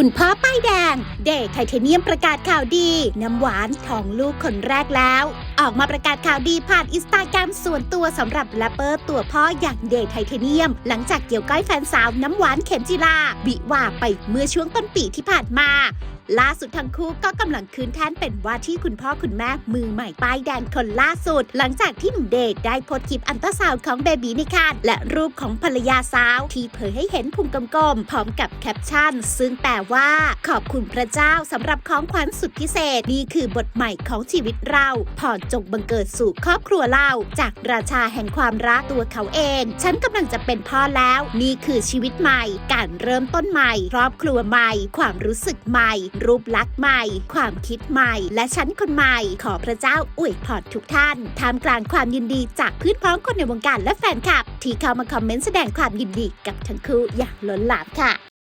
คุณพ่อป้ายแดง เดทไทเทเนียมประกาศข่าวดี น้ำหวานท้องลูกคนแรกแล้วออกมาประกาศข่าวดีผ่านอินสตาแกรมส่วนตัวสำหรับแรปเปอร์ตัวพ่ออย่างเดทไทเทเนียม หลังจากเกี่ยวก้อยแฟนสาวน้ำหวานเข็มจิลาบิว่าไปเมื่อช่วงต้นปีที่ผ่านมาล่าสุดทั้งคู่ก็กำลังคืนแทนเป็นว่าที่คุณพ่อคุณแม่มือใหม่ป้ายแดงคนล่าสุด หลังจากที่หนุ่มเดทได้โพสต์คลิปอันตราซาวของเบบีในครรภ์และรูปของภรรยาสาว ที่เผยให้เห็นพุงกลมๆพร้อมกับแคปชั่น ซึ่งแปลว่า ขอบคุณพระเจ้าสำหรับของขวัญสุดพิเศษ นี่คือบทใหม่ของชีวิตเรา พรจงบังเกิดสู่ครอบครัวเรา จากราชาแห่งความรักตัวเขาเอง ฉันกำลังจะเป็นพ่อแล้ว นี่คือชีวิตใหม่ การเริ่มต้นใหม่ ครอบครัวใหม่ ความรู้สึกใหม่ รูปลักษณ์ใหม่ ความคิดใหม่ และฉันคนใหม่ ขอพระเจ้าอวยพรทุกท่านท่ามกลางความยินดีจากเพื่อนพ้องคนในวงการและแฟนคลับ ที่เข้ามาคอมเมนต์แสดงความยินดีกับทั้งคู่อย่างล้นหลามค่ะ